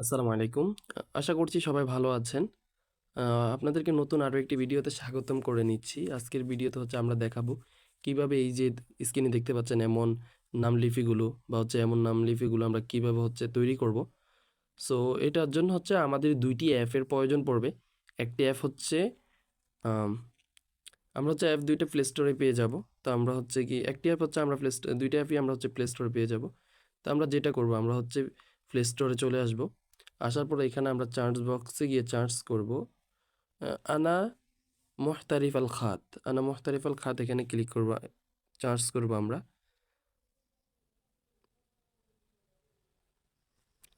আসসালামু আলাইকুম। আশা করছি সবাই ভালো আছেন। আপনাদেরকে নতুন আরও একটি ভিডিওতে স্বাগতম করে নিচ্ছি। আজকের ভিডিওতে হচ্ছে আমরা দেখাবো কীভাবে এই যে স্ক্রিনে দেখতে পাচ্ছেন এমন নামলিপিগুলো বা হচ্ছে এমন নামলিপিগুলো আমরা কীভাবে হচ্ছে তৈরি করব। সো এটার জন্য হচ্ছে আমাদের দুইটি অ্যাপের প্রয়োজন পড়বে। একটি অ্যাপ হচ্ছে আমরা হচ্ছে অ্যাপ দুইটা প্লে স্টোরে পেয়ে যাব। তো আমরা হচ্ছে কি, একটি অ্যাপ হচ্ছে আমরা প্লে স্টো ২ টা অ্যাপই আমরা হচ্ছে প্লে স্টোরে পেয়ে যাব। তো আমরা যেটা করব, আমরা হচ্ছে প্লে স্টোরে চলে আসব। আসার পরে এখানে আমরা চার্জ বক্সে গিয়ে চার্জ করব আনা মুহতারিফ আল খাত। আনা মুহতারিফ আল খাত এখানে ক্লিক করব। চার্জ করব আমরা।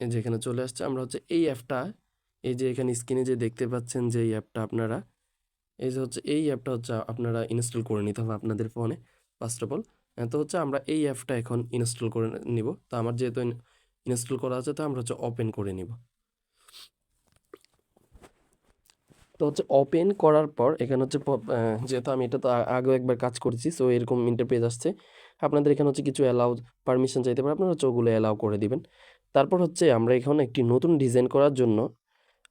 এই যে এখানে চলে আসছে। আমরা হচ্ছে এই অ্যাপটা এই যে এখানে স্ক্রিনে যে দেখতে পাচ্ছেন যে এই অ্যাপটা আপনারা, এই যে হচ্ছে এই অ্যাপটা হচ্ছে আপনারা ইনস্টল করে নিতে হবে আপনাদের ফোনে ফার্স্ট অফ অল। তো হচ্ছে আমরা এই অ্যাপটা এখন ইনস্টল করে নিব। তো আমার যেহেতু ইনস্টল করা আছে, তো আমরা হচ্ছে ওপেন করে নিব। তো হচ্ছে ওপেন করার পর এখানে হচ্ছে যেহেতু আমি এটা তো আগেও একবার কাজ করেছি। সো এরকম ইন্টারফেস আসছে। আপনাদের এখানে হচ্ছে কিছু অ্যালাউ পারমিশন চাইতে পারে। আপনারা হচ্ছে ওগুলো অ্যালাউ করে দিবেন। তারপর হচ্ছে আমরা এখানে একটি নতুন ডিজাইন করার জন্য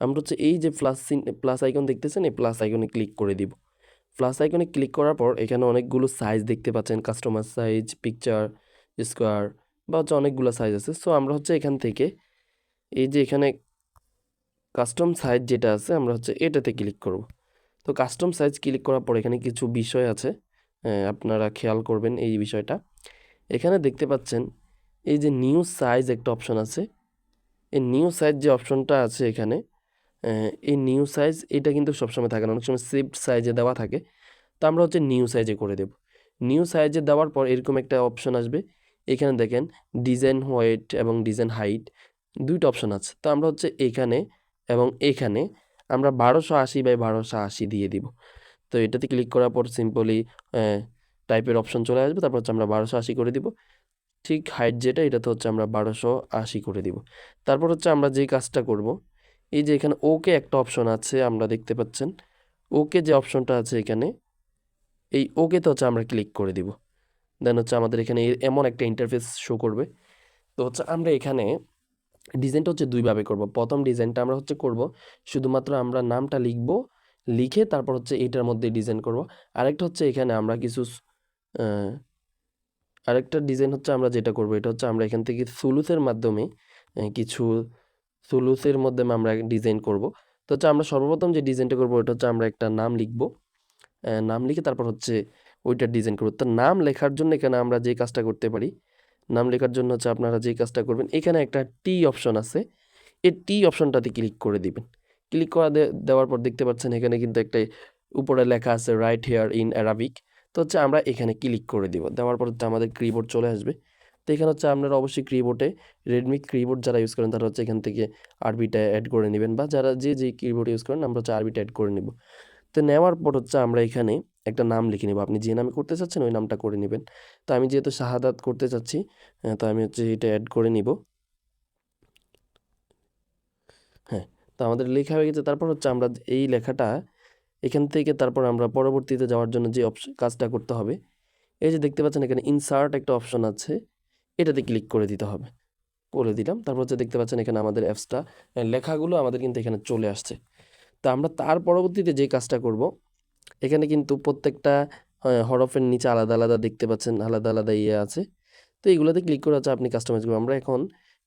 আমরা হচ্ছে এই যে প্লাস সিন প্লাস আইকন দেখতেছেন এই প্লাস আইকনে ক্লিক করে দিব। প্লাস আইকনে ক্লিক করার পর এখানে অনেকগুলো সাইজ দেখতে পাচ্ছেন। কাস্টমার সাইজ, পিকচার, স্কোয়ার বা হচ্ছে অনেকগুলো সাইজ আছে। সো আমরা হচ্ছে এখান থেকে এই যে এখানে কাস্টম সাইজ যেটা আছে, আমরা হচ্ছে এটাতে ক্লিক করব। তো কাস্টম সাইজ ক্লিক করার পর এখানে কিছু বিষয় আছে। আপনারা খেয়াল করবেন এই বিষয়টা। এখানে দেখতে পাচ্ছেন, এই যে নিউ সাইজ একটা অপশন আছে। এই নিউ সাইজ যে অপশনটা আছে এখানে এই নিউ সাইজ এটা কিন্তু সবসময় থাকে না। অনেক সময় শিফট সাইজে দেওয়া থাকে। তো আমরা হচ্ছে নিউ সাইজে করে দেব। নিউ সাইজে দেওয়ার পর এরকম একটা অপশন আসবে। এখানে দেখেন ডিজাইন হোয়াইট এবং ডিজাইন হাইট ২ টা অপশন আছে। তো আমরা হচ্ছে এখানে এবং এখানে আমরা ১২৮০ বাই ১২৮০ দিয়ে দিব। তো এটাতে ক্লিক করার পর সিম্পলি টাইপের অপশন চলে আসবে। তারপর হচ্ছে আমরা ১২৮০ করে দিব। ঠিক হাইট যেটা, এটাতে হচ্ছে আমরা ১২৮০ করে দিব। তারপর হচ্ছে আমরা যেই কাজটা করব, এই যে এখানে ওকে একটা অপশন আছে, আমরা দেখতে পাচ্ছেন। ওকে যে অপশনটা আছে এখানে, এই ওকেতে হচ্ছে আমরা ক্লিক করে দিব। দেন হচ্ছে আমাদের এখানে এমন একটা ইন্টারফেস শো করবে। তো হচ্ছে আমরা এখানে ডিজাইনটা হচ্ছে ২ ভাবে করব। ১ম ডিজাইনটা আমরা হচ্ছে করব শুধুমাত্র আমরা নামটা লিখব। লিখে তারপর হচ্ছে এটার মধ্যে ডিজাইন করব। আরেকটা হচ্ছে এখানে আমরা কিছু আরেকটা ডিজাইন হচ্ছে আমরা যেটা করব এটা হচ্ছে আমরা এখান থেকে সুলুসের মাধ্যমে কিছু সুলুসের মাধ্যমে আমরা ডিজাইন করব। তো হচ্ছে আমরা সর্বপ্রথম যে ডিজাইনটা করব ওটা হচ্ছে আমরা একটা নাম লিখব। নাম লিখে তারপর হচ্ছে ওইটার ডিজাইন করব। তো নাম লেখার জন্য এখানে আমরা যে কাজটা করতে পারি, নাম লেখার জন্য হচ্ছে আপনারা যেই কাজটা করবেন এখানে একটা টি অপশন আছে। এই টি অপশনটাতে ক্লিক করে দিবেন। ক্লিক করা দেওয়ার পর দেখতে পাচ্ছেন এখানে কিন্তু একটা উপরে লেখা আছে রাইট হেয়ার ইন অ্যারাবিক। তো হচ্ছে আমরা এখানে ক্লিক করে দিব। দেওয়ার পর হচ্ছে আমাদের কিবোর্ড চলে আসবে। তো এখানে হচ্ছে আপনারা অবশ্যই কিবোর্ডে রেডমি কিবোর্ড যারা ইউজ করেন তারা হচ্ছে এখান থেকে আরবিটা অ্যাড করে নেবেন বা যারা যে, যে কিবোর্ড ইউজ করেন আমরা হচ্ছে আরবিটা অ্যাড করে নিব। তো নেওয়ার পর হচ্ছে আমরা এখানে একটা নাম লিখে নেব আপনি যে নামে করতে চাচ্ছেন ওই নামটা করে নেবেন তো আমি যেহেতু শাহাদাত করতে চাচ্ছি তো আমি হচ্ছে এটা অ্যাড করে নিব। হ্যাঁ, তো আমাদের লেখা হয়ে গেছে। তারপর হচ্ছে আমরা এই লেখাটা এখান থেকে তারপর আমরা পরবর্তীতে যাওয়ার জন্য যে অপশ কাজটা করতে হবে। এই যে দেখতে পাচ্ছেন এখানে ইনসার্ট একটা অপশন আছে। এটাতে ক্লিক করে দিতে হবে। করে দিলাম। তারপর হচ্ছে দেখতে পাচ্ছেন এখানে আমাদের অ্যাপসটা লেখাগুলো আমাদের কিন্তু এখানে চলে আসছে। তো আমরা তার পরবর্তীতে যে কাজটা করব এখানে কিন্তু প্রত্যেকটা হরফের নিচে আলাদা, আলাদা দেখতে পাচ্ছেন আলাদা, আলাদা ইয়ে আছে। তো এগুলোতে ক্লিক করে হচ্ছে আপনি কাস্টমাইজ করবেন। আমরা এখন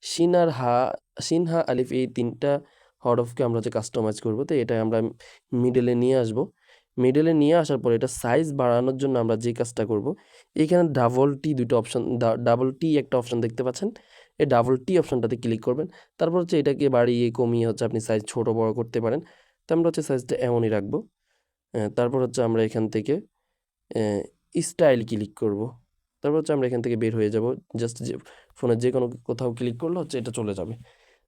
শিন আর হা শিন, হা, আলিফ এই তিনটা হরফকে আমরা হচ্ছে কাস্টমাইজ করব। তো এটা আমরা মিডলে নিয়ে আসব। মিডলে নিয়ে আসার পর এটা সাইজ বাড়ানোর জন্য আমরা যে কাজটা করব এখানে ডাবল টি ২ টা অপশন ডাবল টি একটা অপশন দেখতে পাচ্ছেন। এই ডাবল টি অপশনটাতে ক্লিক করবেন। তারপর হচ্ছে এটাকে বাড়িয়ে কমিয়ে হচ্ছে আপনি সাইজ ছোট বড় করতে পারেন। তো আমরা হচ্ছে সাইজটা এমনই রাখব তারপর হচ্ছে আমরা এখান থেকে স্টাইল ক্লিক করব। তারপর হচ্ছে আমরা এখান থেকে বের হয়ে যাব। জাস্ট যে ফোনের যেকোনো কোথাও ক্লিক করলে হচ্ছে এটা চলে যাবে।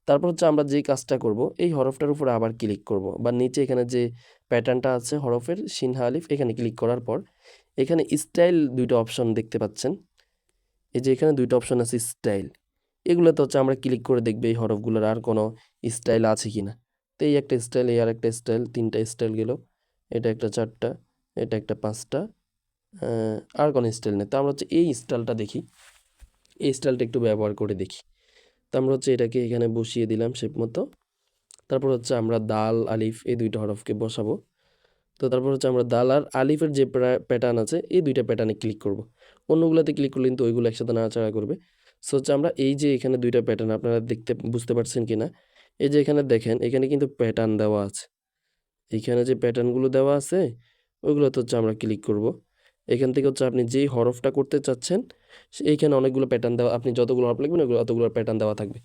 তারপর হচ্ছে আমরা যেই কাজটা করব, এই হরফটার উপরে আবার ক্লিক করব বা নিচে এখানে যে প্যাটার্নটা আছে হরফের, সিনহা আলিফ, এখানে ক্লিক করার পর এখানে স্টাইল ২ টা অপশন দেখতে পাচ্ছেন। এই যে এখানে ২ টা অপশন আছে স্টাইল। এগুলোতে হচ্ছে আমরা ক্লিক করে দেখব এই হরফগুলোর আর কোনো স্টাইল আছে কিনা। তো এই একটা স্টাইল, এই আর একটা স্টাইল ৩ টা স্টাইল গেল। এটা একটা ৪ টা, এটা একটা ৫ টা। আর কোনো স্টাইল নেই। তো আমরা হচ্ছে এই স্টাইলটা দেখি। এই স্টাইলটা একটু ব্যবহার করে দেখি। তো আমরা হচ্ছে এটাকে এখানে বসিয়ে দিলাম শেপ মতো তারপর হচ্ছে আমরা দাল আলিফ এই দুইটা হরফকে বসাবো তো তারপর হচ্ছে আমরা দাল আর আলিফের যে প্যাটার্ন আছে এই দুইটা প্যাটার্নে ক্লিক করব অন্যগুলোতে ক্লিক করলে কিন্তু ওইগুলো একসাথে নাড়াচাড়া করবে সো হচ্ছে আমরা এই যে এখানে দুইটা প্যাটার্ন আপনারা দেখতে বুঝতে পারছেন কি না এই যে এখানে দেখেন, এখানে কিন্তু প্যাটার্ন দেওয়া আছে। এইখানে যে প্যাটার্নগুলো দেওয়া আছে ওইগুলোতে হচ্ছে আমরা ক্লিক করব। এখান থেকে হচ্ছে আপনি যেই হরফটা করতে চাচ্ছেন এইখানে অনেকগুলো প্যাটার্ন দেওয়া, আপনি যতগুলো হরফ লিখবেন ওইগুলো অতগুলো প্যাটার্ন দেওয়া থাকবে।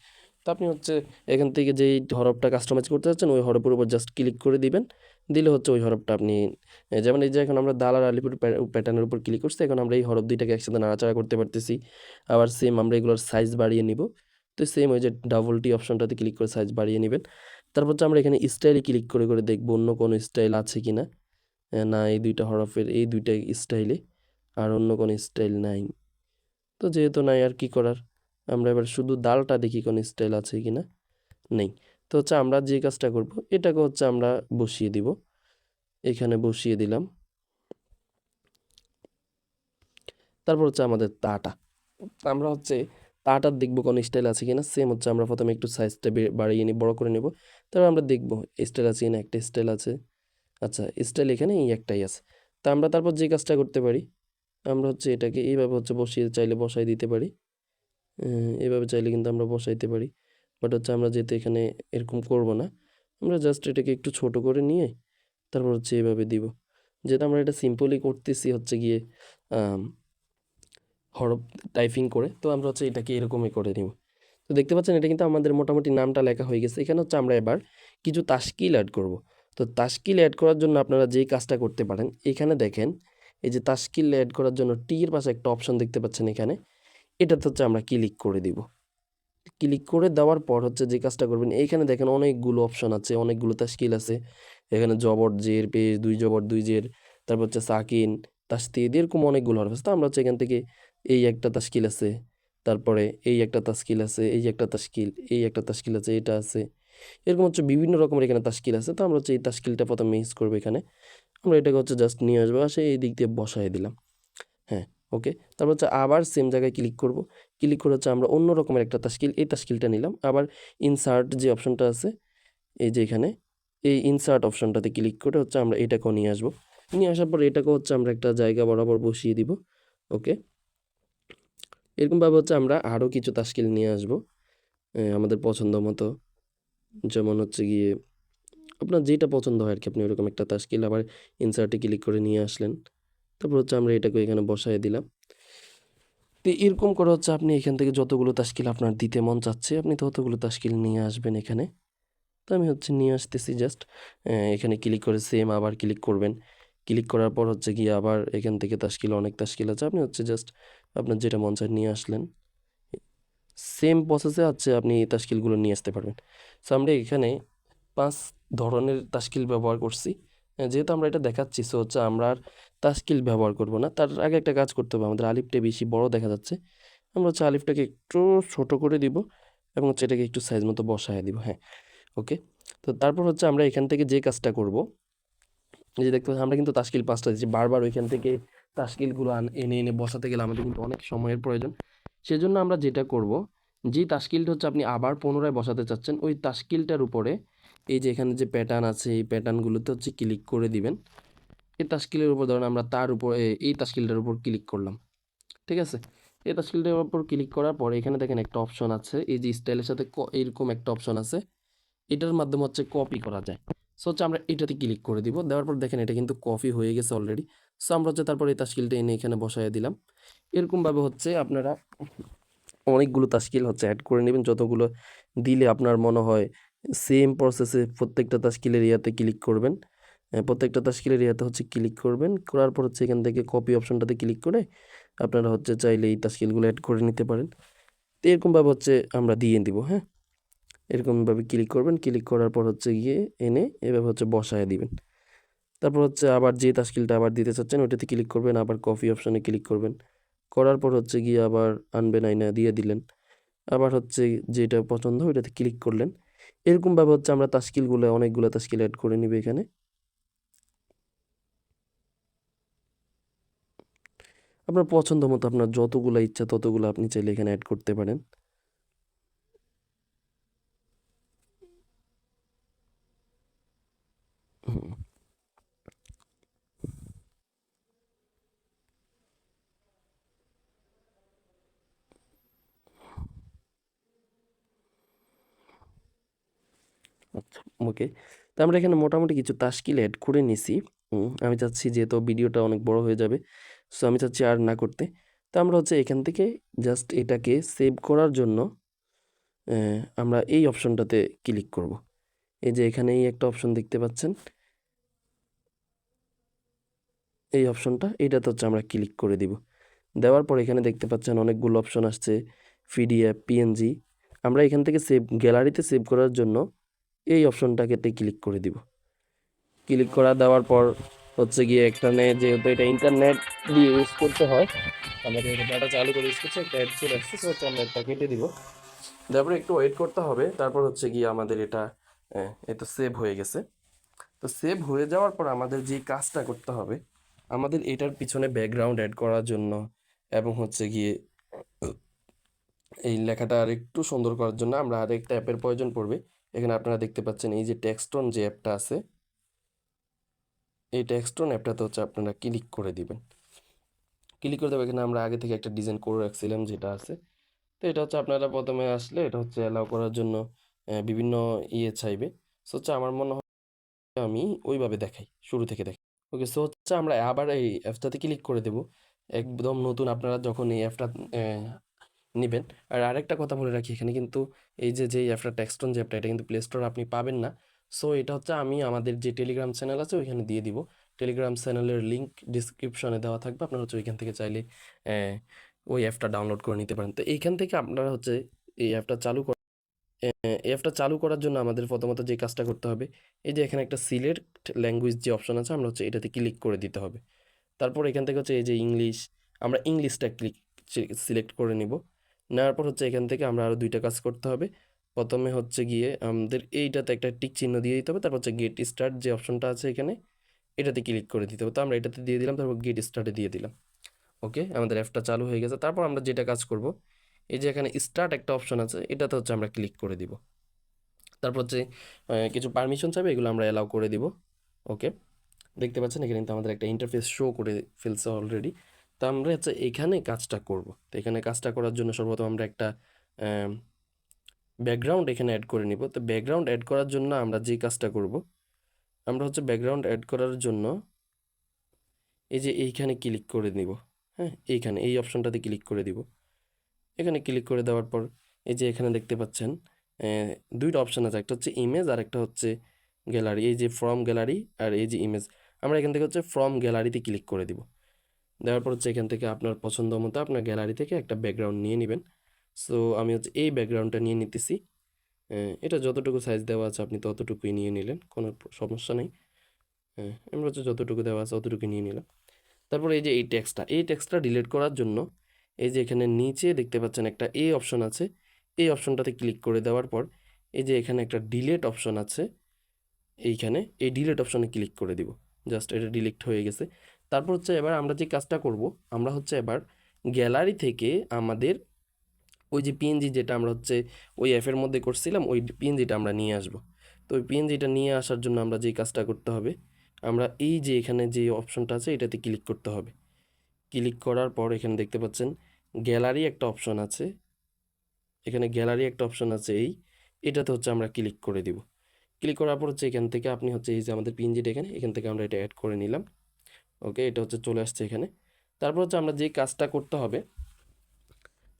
তো আপনি হচ্ছে এখান থেকে যেই হরফটা কাস্টমাইজ করতে চাচ্ছেন, ওই হরফের উপর জাস্ট ক্লিক করে দিবেন। দিলে হচ্ছে ওই হরফটা আপনি যেমন এই যে এখন আমরা দাল আর আলিপুর প্যাটার্নের উপর ক্লিক করছি, এখন আমরা এই হরফ দুইটাকে একসাথে নাড়াচাড়া করতে পারতেছি। আবার সেম আমরা এগুলোর সাইজ বাড়িয়ে নিব। তো সেম ওই যে ডাবল টি অপশনটাতে ক্লিক করে সাইজ বাড়িয়ে নেবেন। তারপর হচ্ছে আমরা এখানে স্টাইলে ক্লিক করে করে দেখব অন্য কোনো স্টাইল আছে কি না না, এই দুইটা হরফের, এই দুইটা স্টাইলে আর অন্য কোনো স্টাইল নাই। তো যেহেতু নাই আর কি করার, আমরা এবার শুধু দালটা দেখি কোনো স্টাইল আছে কি না নেই। তো হচ্ছে আমরা যে কাজটা করব, এটাকে হচ্ছে আমরা বসিয়ে দিব। এখানে বসিয়ে দিলাম। তারপর হচ্ছে আমাদের তাটা। আমরা হচ্ছে তাটার দেখব কোনো স্টাইল আছে কিনা। সেম হচ্ছে আমরা প্রথমে একটু সাইজটা বাড়িয়ে নিই বড় করে নেব। তারপর আমরা দেখব স্টাইল আছে কিনা, একটা স্টাইল আছে। আচ্ছা স্টাইল এখানে এই একটাই আছে। তা আমরা তারপর যে কাজটা করতে পারি, আমরা হচ্ছে এটাকে এইভাবে হচ্ছে বসিয়ে চাইলে বসাই দিতে পারি। এভাবে চাইলে কিন্তু আমরা বসাইতে পারি। বাট হচ্ছে আমরা যেহেতু এখানে এরকম করব না, আমরা জাস্ট এটাকে একটু ছোট করে নিয়ে তারপর হচ্ছে এভাবে দিব। যেহেতু আমরা এটা সিম্পলি করতেছি হচ্ছে গিয়ে হরফ টাইপিং করে, তো আমরা হচ্ছে এটাকে এরকমই করে নিব। তো দেখতে পাচ্ছেন এটা কিন্তু আমাদের মোটামুটি নামটা লেখা হয়ে গেছে। এখানে হচ্ছে আমরা এবার কিছু তাশকিল অ্যাড করব। তো তাশকিল অ্যাড করার জন্য আপনারা যেই কাজটা করতে পারেন, এখানে দেখেন এই যে তাশকিল অ্যাড করার জন্য টি এর পাশে একটা অপশন দেখতে পাচ্ছেন এখানে, এটাতে হচ্ছে আমরা ক্লিক করে দিব। ক্লিক করে দেওয়ার পর হচ্ছে যে কাজটা করবেন, এইখানে দেখেন অনেকগুলো অপশন আছে, অনেকগুলো তাশকিল আছে। এখানে জবর, জের, পেশ, দুই জবর, দুই জের, তারপর হচ্ছে সাকিন তাস্তিদ এরকম অনেকগুলো হরফ আছে। তো আমরা হচ্ছে এখান থেকে এই একটা তাশকিল আছে, তারপরে এই একটা তাশকিল আছে, এই একটা তাশকিল, এই একটা তাশকিল আছে, এটা আছে। এরকম হচ্ছে বিভিন্ন রকমের এখানে তাশকিল আছে। তো আমরা হচ্ছে এই তাশকিলটা প্রথমে ইউজ করব এখানে। আমরা এটাকে হচ্ছে জাস্ট নিয়ে আসব, আসে এই দিক দিয়ে বসাই দিলাম। হ্যাঁ। ওকে? তারপর হচ্ছে আবার সেম জায়গায় ক্লিক করব। ক্লিক করে হচ্ছে আমরা অন্য রকমের একটা তাশকিল, এই তাস্কিলটা নিলাম। আবার ইনসার্ট যে অপশনটা আছে, এই যে এখানে, এই ইনসার্ট অপশনটাতে ক্লিক করে হচ্ছে আমরা এটাকেও নিয়ে আসব। নিয়ে আসার পর এটাকেও হচ্ছে আমরা একটা জায়গা বরাবর বসিয়ে দিব, ওকে? এরকমভাবে হচ্ছে আমরা আরও কিছু তাশকিল নিয়ে আসব আমাদের পছন্দ মতো। যেমন হচ্ছে গিয়ে, আপনার যেটা পছন্দ হয় আর কি আপনি ওরকম একটা তাশকিল আবার ইনসার্টে ক্লিক করে নিয়ে আসলেন। তারপর হচ্ছে আমরা এটাকে এখানে বসায় দিলাম। তো এরকম করে হচ্ছে আপনি এখান থেকে যতগুলো তাশকিল আপনার দিতে মন চাচ্ছে, আপনি ততগুলো তাশকিল নিয়ে আসবেন এখানে। তো আমি হচ্ছে নিয়ে আসতেছি জাস্ট এখানে ক্লিক করে সেম আবার ক্লিক করবেন। ক্লিক করার পর হচ্ছে গিয়ে আবার এখান থেকে তাশকিল, অনেক তাশকিল আছে। আপনি হচ্ছে জাস্ট আপনার যেটা মন চায় নিয়ে আসলেন। সেম প্রসেসে হচ্ছে আপনি এই তাশকিলগুলো নিয়ে আসতে পারবেন। সো আমরা এখানে পাঁচ ধরনের তাশকিল ব্যবহার করছি। যেহেতু আমরা এটা দেখাচ্ছি সো হচ্ছে আমরা আর তাশকিল ব্যবহার করব না। তার আগে একটা কাজ করতে হবে। আমাদের আলিফটা বেশি বড় দেখা যাচ্ছে। আমরা হচ্ছে আলিফটাকে একটু ছোট করে দিব এবং হচ্ছে এটাকে একটু সাইজ মতো বসায় দিব। হ্যাঁ ওকে তো তারপর হচ্ছে আমরা এখান থেকে যে কাজটা করব যে দেখতে পাচ্ছি আমরা কিন্তু তাশকিল পাঁচটা দিচ্ছি বারবার ওইখান থেকে তাশকিলগুলো আন- এনে এনে বসাতে গেলে আমাদের কিন্তু অনেক সময়ের প্রয়োজন। সেজন্য আমরা যেটা করব, যে তাশকিলটা হচ্ছে আপনি আবার পুনরায় বসাতে চাচ্ছেন, ওই তাশকিলটার উপরে এই যে এখানে যে প্যাটার্ন আছে, এই প্যাটার্নগুলোতে হচ্ছে ক্লিক করে দিবেন। এই তাশকিলের উপর ধরুন আমরা তার উপর, এই তাশকিলটার উপর ক্লিক করলাম। ঠিক আছে? এই তাশকিলটার উপর ক্লিক করার পর এখানে দেখেন একটা অপশন আছে। এই যে স্টাইলের সাথে এরকম একটা অপশন আছে। এটার মাধ্যমে হচ্ছে কপি করা যায়। সো হচ্ছে আমরা এটাতে ক্লিক করে দিব। দেওয়ার পর দেখেন এটা কিন্তু কপি হয়ে গেছে অলরেডি সো আমরা হচ্ছে তারপর এই তাশকিলটা এনে এখানে বসাই দিলাম। এরকমভাবে হচ্ছে আপনারা অনেকগুলো তাশকিল হচ্ছে অ্যাড করে নেবেন। যতগুলো দিলে আপনার মনে হয় সেম প্রসেসে প্রত্যেকটা তাশকিলের ইয়াতে ক্লিক করবেন। প্রত্যেকটা তাস্কিলের ইয়াতে হচ্ছে ক্লিক করবেন। করার পর হচ্ছে এখান থেকে কপি অপশনটাতে ক্লিক করে আপনারা হচ্ছে চাইলে এই তাস্কিলগুলো অ্যাড করে নিতে পারেন। তো এরকমভাবে হচ্ছে আমরা দিয়ে দিব হ্যাঁ? এরকমভাবে ক্লিক করবেন। ক্লিক করার পর হচ্ছে গিয়ে এনে এভাবে হচ্ছে বসায় দিবেন। তারপর হচ্ছে আবার যে তাস্কিলটা আবার দিতে চাচ্ছেন ওটাতে ক্লিক করবেন। আবার কপি অপশনে ক্লিক করবেন। করার পর হচ্ছে গিয়ে আবার আনবেন আইনা দিয়ে দিলেন। আবার হচ্ছে যেটা পছন্দ ওইটাতে ক্লিক করলেন। এরকমভাবে হচ্ছে আমরা তাশকিলগুলো অনেকগুলো তাস্কিল অ্যাড করে নিবে এখানে। আপনার পছন্দ মতো আপনার যতগুলো ইচ্ছা ততগুলো আপনি চাইলে এখানে অ্যাড করতে পারেন। আচ্ছা ওকে তো আমরা এখানে মোটামুটি কিছু তাস্কিল অ্যাড করে নিছি। আমি চাচ্ছি যেহেতু ভিডিওটা অনেক বড় হয়ে যাবে সো আমি চাচ্ছি আর না করতে। তো আমরা হচ্ছে এখান থেকে জাস্ট এটাকে সেভ করার জন্য আমরা এই অপশনটাতে ক্লিক করব। এই যে এখানে এই একটা অপশন দেখতে পাচ্ছেন। এই অপশনটা এটাতে হচ্ছে আমরা ক্লিক করে দিব। দেওয়ার পর এখানে দেখতে পাচ্ছেন অনেকগুলো অপশন আসছে পিডিএফ পিএনজি আমরা এখান থেকে সেভ গ্যালারিতে সেভ করার জন্য এই অপশনটাকে ক্লিক করে দিব। ক্লিক করা, দেওয়ার পর হচ্ছে গিয়ে এখানে যেহেতু এটা ইন্টারনেট দিয়ে ইউজ করতে হয় আমরা যেহেতু ডাটা চালু করে ইউজ করছি, একটা অ্যাড চলে আসছে সো হচ্ছে আমরা এটা কেটে দিব। তারপরে একটু ওয়েট করতে হবে, তারপর হচ্ছে গিয়ে আমাদের এটা এটা সেভ হয়ে গেছে। তো সেভ হয়ে যাওয়ার পর আমাদের যে কাজটা করতে হবে, আমাদের এটার পিছনে ব্যাকগ্রাউন্ড অ্যাড করার জন্য এবং হচ্ছে গিয়ে, এই লেখাটা আর একটু সুন্দর করার জন্য আমরা আরেকটা অ্যাপের প্রয়োজন পড়বে। এখানে আপনারা দেখতে পাচ্ছেন এই যে টেক্সটন যে অ্যাপটা আছে এই টেক্সটন অ্যাপটাতে হচ্ছে আপনারা ক্লিক করে দিবেন। ক্লিক করে দেবেন এখানে আমরা আগে থেকে একটা ডিজাইন করে রাখছিলাম যেটা আছে। তো এটা হচ্ছে আপনারা প্রথমে আসলে এটা হচ্ছে অ্যালাউ করার জন্য বিভিন্ন ইয়ে চাইবে। সো হচ্ছে আমার মনে হয় আমি ওইভাবে দেখাই, শুরু থেকে দেখাই। ওকে সো হচ্ছে আমরা আবার এই অ্যাপটাতে ক্লিক করে দেব। একদম নতুন আপনারা যখন এই অ্যাপটা নেবেন। আর আরেকটা কথা বলে রাখি এখানে কিন্তু এই যে যে অ্যাপটা টেক্সটন যে অ্যাপটা, এটা কিন্তু প্লে স্টোরে আপনি পাবেন না। সো এটা হচ্ছে আমি আমাদের যে টেলিগ্রাম চ্যানেল আছে, ওইখানে দিয়ে দিব। টেলিগ্রাম চ্যানেলের লিঙ্ক ডিসক্রিপশনে দেওয়া থাকবে। আপনারা হচ্ছে ওইখান থেকে চাইলে ওই অ্যাপটা ডাউনলোড করে নিতে পারেন। তো এইখান থেকে আপনারা হচ্ছে এই অ্যাপটা চালু অ্যাপটা চালু করার জন্য আমাদের প্রথমত যে কাজটা করতে হবে, এই যে এখানে একটা সিলেক্ট ল্যাঙ্গুয়েজ যে অপশন আছে, আমরা হচ্ছে এটাতে ক্লিক করে দিতে হবে। তারপর এখান থেকে হচ্ছে এই যে ইংলিশ আমরা ইংলিশটা ক্লিক সিলেক্ট করে নিব। নেওয়ার পর হচ্ছে এখান থেকে আমরা আরও দুইটা কাজ করতে হবে। প্রথমে হচ্ছে গিয়ে আমাদের এইটাতে একটা টিক চিহ্ন দিয়ে দিতে হবে, তারপর হচ্ছে গেট স্টার্ট যে অপশনটা আছে এখানে, এটাতে ক্লিক করে দিতে হবে। তো আমরা এটাতে দিয়ে দিলাম, তারপর গেট স্টার্টে দিয়ে দিলাম। ওকে, আমাদের অ্যাপটা চালু হয়ে গেছে। তারপর আমরা যেটা কাজ করব, এই যে এখানে স্টার্ট একটা অপশন আছে, এটাতে হচ্ছে আমরা ক্লিক করে দিব। তারপর হচ্ছে কিছু পারমিশন চাইবে, এগুলো আমরা অ্যালাউ করে দিব। ওকে, দেখতে পাচ্ছেন এখানে কিন্তু আমাদের একটা ইন্টারফেস শো করে ফেলছে অলরেডি তো আমরা হচ্ছে এখানে কাজটা করব। তো এখানে কাজটা করার জন্য সর্বপ্রথম আমরা একটা ব্যাকগ্রাউন্ড এখানে অ্যাড করে নিব। তো ব্যাকগ্রাউন্ড অ্যাড করার জন্য আমরা যে কাজটা করব, আমরা হচ্ছে ব্যাকগ্রাউন্ড অ্যাড করার জন্য এই যে এইখানে ক্লিক করে নিব। হ্যাঁ এইখানে, এই অপশনটাতে ক্লিক করে দিব। এখানে ক্লিক করে দেওয়ার পর এই যে এখানে দেখতে পাচ্ছেন দুইটা অপশন আছে। একটা হচ্ছে ইমেজ আর একটা হচ্ছে গ্যালারি এই যে ফ্রম গ্যালারি আর এই যে ইমেজ আমরা এখান থেকে হচ্ছে ফ্রম গ্যালারিতে ক্লিক করে দিব। দেওয়ার পর হচ্ছে এখান থেকে আপনার পছন্দ মতো আপনার গ্যালারি থেকে একটা ব্যাকগ্রাউন্ড নিয়ে নেবেন। সো আমি হচ্ছে এই ব্যাকগ্রাউন্ডটা নিয়ে নিতেছি। এটা যতটুকু সাইজ দেওয়া আছে আপনি ততটুকুই নিয়ে নিলেন, কোনো সমস্যা নেই। হ্যাঁ আমরা হচ্ছে যতটুকু দেওয়া আছে ততটুকু নিয়ে নিলাম। তারপর এই যে এই টেক্সটটা এই টেক্সটটা ডিলিট করার জন্য এই যে এখানে নিচে দেখতে পাচ্ছেন একটা এ অপশন আছে। এই অপশনটাতে ক্লিক করে দেওয়ার পর এই যে এখানে একটা ডিলেট অপশন আছে, এইখানে এই ডিলেট অপশনে ক্লিক করে দিব। জাস্ট এটা ডিলিট হয়ে গেছে। তারপর হচ্ছে এবার আমরা যে কাজটা করব, আমরা হচ্ছে এবার গ্যালারি থেকে আমাদের ওই যে পিএনজি যেটা আমরা হচ্ছে ওই অ্যাপের মধ্যে করছিলাম, ওই পিএনজিটা আমরা নিয়ে আসব। তো ওই পিএনজিটা নিয়ে আসার জন্য আমরা যে কাজটা করতে হবে, আমরা এই যে এখানে যে অপশনটা আছে, এটাতে ক্লিক করতে হবে। ক্লিক করার পর এখানে দেখতে পাচ্ছেন গ্যালারি একটা অপশন আছে। এখানে গ্যালারি একটা অপশন আছে এই, এটাতে হচ্ছে আমরা ক্লিক করে দিব। ক্লিক করার পর হচ্ছে এখান থেকে আপনি হচ্ছে এই যে আমাদের পিএনজিটা এখানে, এখান থেকে আমরা এটা অ্যাড করে নিলাম। ওকে এটা হচ্ছে চলে আসছে এখানে। তারপর হচ্ছে আমরা যে কাজটা করতে হবে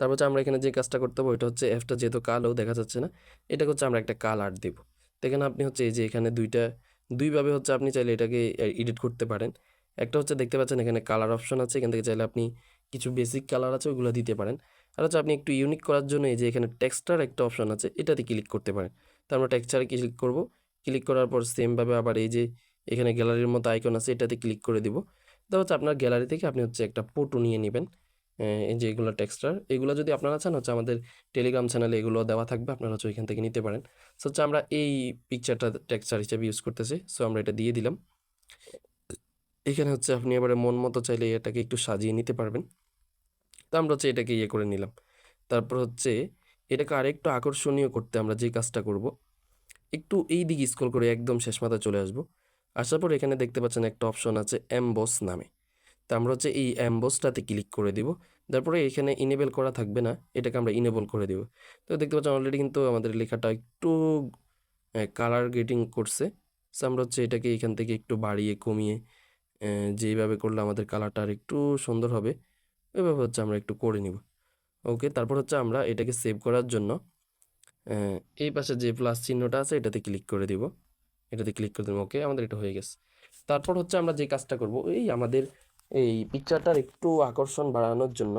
তারপর হচ্ছে আমরা এখানে যে কাজটা করতে হবে ওইটা হচ্ছে অ্যাপটা যেহেতু কালো, দেখা যাচ্ছে না এটা হচ্ছে আমরা একটা কালার দেব। তো এখানে আপনি হচ্ছে এই যে এখানে দুইটা, দুইভাবে হচ্ছে আপনি চাইলে এটাকে এডিট করতে পারেন। একটা হচ্ছে দেখতে পাচ্ছেন এখানে কালার অপশন আছে, এখান থেকে চাইলে আপনি কিছু বেসিক কালার আছে, ওগুলো দিতে পারেন। আর হচ্ছে আপনি একটু ইউনিক করার জন্য এই যে এখানে টেক্সটার একটা অপশন আছে, এটাতে ক্লিক করতে পারেন। তো আমরা টেক্সচারে ক্লিক করব ক্লিক করার পর সেমভাবে আবার এই যে এখানে গ্যালারির মতো আইকন আছে, এটাতে ক্লিক করে দিব। তো হচ্ছে আপনার গ্যালারি থেকে আপনি হচ্ছে একটা ফটো নিয়ে নেবেন। যে এগুলো টেক্সটার এগুলো যদি আপনারা চান হচ্ছে আমাদের টেলিগ্রাম চ্যানেলে এগুলো দেওয়া থাকবে, আপনারা হচ্ছে ওইখান থেকে নিতে পারেন। সো হচ্ছে আমরা এই পিকচারটা টেক্সচার হিসেবে ইউজ করতেছি সো আমরা এটা দিয়ে দিলাম। এখানে হচ্ছে আপনি এবারে মন মতো চাইলে এটাকে একটু সাজিয়ে নিতে পারবেন। তো আমরা হচ্ছে এটাকে ইয়ে করে নিলাম। তারপর হচ্ছে এটাকে আরেকটু আকর্ষণীয় করতে আমরা যে কাজটা করব, একটু এই দিকে স্ক্রল করে একদম শেষ মাথায় চলে আসব। আসার পর এখানে দেখতে পাচ্ছেন একটা অপশন আছে অ্যাম্বস নামে। তো আমরা হচ্ছে এই অ্যাম্বসটাতে ক্লিক করে দিব। তারপরে এখানে ইনেবল করা থাকবে না এটাকে আমরা ইনেবল করে দিব। তো দেখতে পাচ্ছেন অলরেডি কিন্তু আমাদের লেখাটা একটু কালার গ্রেডিং করছে। সো আমরা হচ্ছে এটাকে এখান থেকে একটু বাড়িয়ে কমিয়ে আহ, যেইভাবে করলে আমাদের কালারটা আর একটু সুন্দর হবে ওইভাবে হচ্ছে আমরা একটু করে নিব। ওকে তারপর হচ্ছে আমরা এটাকে সেভ করার জন্য এই পাশে যে প্লাস চিহ্নটা আছে এটাতে ক্লিক করে দিব। এটাতে ক্লিক করে দেবো ওকে আমাদের এটা হয়ে গেছে। তারপর হচ্ছে আমরা যে কাজটা করব এই আমাদের এই পিকচারটার একটু আকর্ষণ বাড়ানোর জন্য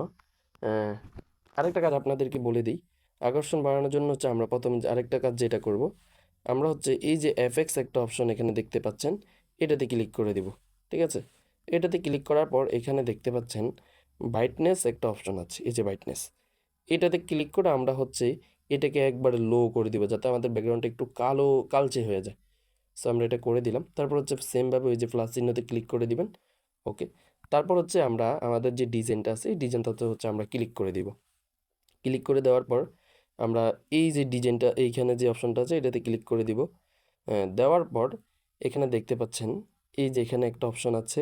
আরেকটা কাজ আপনাদেরকে বলে দিই। আকর্ষণ বাড়ানোর জন্য হচ্ছে আমরা প্রথম আরেকটা কাজ যেটা করব, আমরা হচ্ছে এই যে এফএক্স একটা অপশন এখানে দেখতে পাচ্ছেন, এটাতে ক্লিক করে দিব, ঠিক আছে? এটাতে ক্লিক করার পর এখানে দেখতে পাচ্ছেন ব্রাইটনেস একটা অপশন আছে, এই যে ব্রাইটনেস এটাতে ক্লিক করে আমরা হচ্ছে এটাকে একবারে লো করে দিব, যাতে আমাদের ব্যাকগ্রাউন্ডটা একটু কালো, কালচে হয়ে যায়। সো আমরা এটা করে দিলাম। তারপর হচ্ছে সেমভাবে ওই যে প্লাস চিহ্নতে ক্লিক করে দিবেন ওকে তারপর হচ্ছে আমরা আমাদের যে ডিজাইনটা আছে এই ডিজাইনটাতে হচ্ছে আমরা ক্লিক করে দিব। ক্লিক করে দেওয়ার পর আমরা এই যে ডিজাইনটা এইখানে যে অপশনটা আছে এটাতে ক্লিক করে দিব। আহ, দেওয়ার পর এখানে দেখতে পাচ্ছেন এই যে এখানে একটা অপশন আছে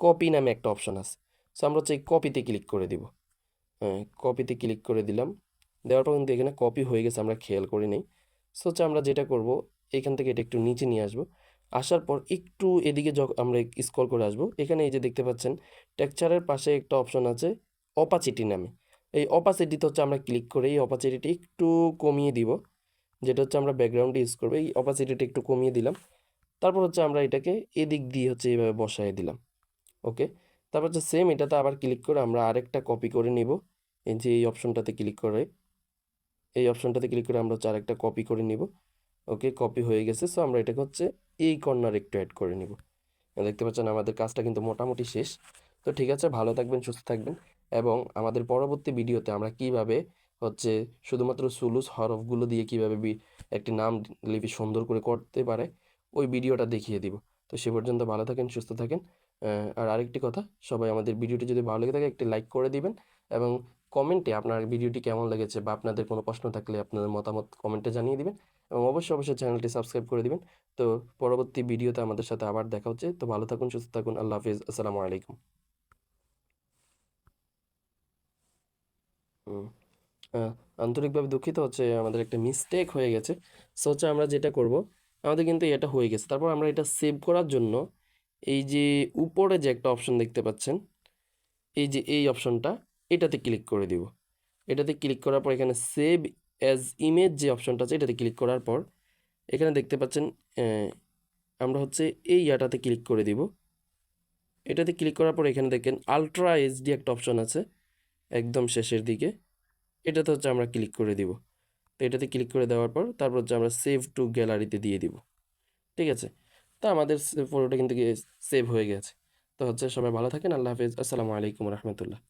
কপি নামে একটা অপশন আছে। সো আমরা হচ্ছে এই কপিতে ক্লিক করে দিব। হ্যাঁ কপিতে ক্লিক করে দিলাম। দেওয়ার পর কিন্তু এখানে কপি হয়ে গেছে আমরা খেয়াল করি নেই। সো হচ্ছে আমরা যেটা করব এখান থেকে এটা একটু নিচে নিয়ে আসব। আসার পর একটু এদিকে যখন আমরা স্ক্রল করে আসব। এখানে এই যে দেখতে পাচ্ছেন টেক্সচারের পাশে একটা অপশন আছে অপাচিটি নামে। এই অপাসিটিতে হচ্ছে আমরা ক্লিক করে এই অপাসিটিটা একটু কমিয়ে দিব, যেটা হচ্ছে আমরা ব্যাকগ্রাউন্ডে ইউজ করব। এই অপাসিটিটা একটু কমিয়ে দিলাম। তারপর হচ্ছে আমরা এটাকে এদিক দিয়ে হচ্ছে এইভাবে বসায় দিলাম। ওকে তারপর হচ্ছে সেম এটাতে আবার ক্লিক করে আমরা আরেকটা কপি করে নিব। এই যে এই অপশনটাতে ক্লিক করে, এই অপশনটাতে ক্লিক করে আমরা হচ্ছে আরেকটা কপি করে নিব। ওকে কপি হয়ে গেছে। সো আমরা এটাকে হচ্ছে এই কর্নার একটু অ্যাড করে নিব। দেখতে পাচ্ছেন আমাদের কাজটা কিন্তু মোটামুটি শেষ। তো ঠিক আছে, ভালো থাকবেন, সুস্থ থাকবেন এবং আমাদের পরবর্তী ভিডিওতে আমরা কীভাবে হচ্ছে শুধুমাত্র সুলুস হরফগুলো দিয়ে কীভাবে একটি নাম লিপি সুন্দর করে করতে পারে, ওই ভিডিওটা দেখিয়ে দিব। তো সে পর্যন্ত ভালো থাকেন, সুস্থ থাকেন। আর আরেকটি কথা, সবাই আমাদের ভিডিওটি যদি ভালো লেগে থাকে, একটি লাইক করে দিবেন এবং কমেন্টে আপনার ভিডিওটি কেমন লেগেছে বা আপনাদের কোনো প্রশ্ন থাকলে আপনাদের মতামত কমেন্টে জানিয়ে দিবেন। এবং অবশ্যই অবশ্যই চ্যানেলটি সাবস্ক্রাইব করে দিবেন। তো পরবর্তী ভিডিওতে আমাদের সাথে আবার দেখা হচ্ছে। তো ভালো থাকুন, সুস্থ থাকুন। আল্লাহ হাফিজ। আসসালামু আলাইকুম। আন্তরিকভাবে দুঃখিত হচ্ছে, আমাদের একটা মিস্টেক হয়ে গেছে। সো হচ্ছে আমরা যেটা করব, আমাদের কিন্তু এটা হয়ে গেছে। তারপর আমরা এটা সেভ করার জন্য এই যে উপরে যে একটা অপশন দেখতে পাচ্ছেন, এই যে এই অপশনটা এটাতে ক্লিক করে দিব। এটাতে ক্লিক করার পর এখানে সেভ অ্যাজ ইমেজ যে অপশনটা আছে, এটাতে ক্লিক করার পর, এখানে দেখতে পাচ্ছেন আমরা হচ্ছে এই ইয়াটাতে ক্লিক করে দিব। এটাতে ক্লিক করার পর এখানে দেখেন আলট্রা এইচডি একটা অপশন আছে, একদম শেষের দিকে। এটাতে হচ্ছে আমরা ক্লিক করে দিব। তো এটাতে ক্লিক করে দেওয়ার পর, তারপর হচ্ছে আমরা সেভ টু গ্যালারিতে দিয়ে দিব। ঠিক আছে? তা আমাদের ফটোটা কিন্তু সেভ হয়ে গেছে। তো হচ্ছে সবাই ভালো থাকেন, আল্লাহ হাফিজ। আসসালামু আলাইকুম রহমতুল্লাহ।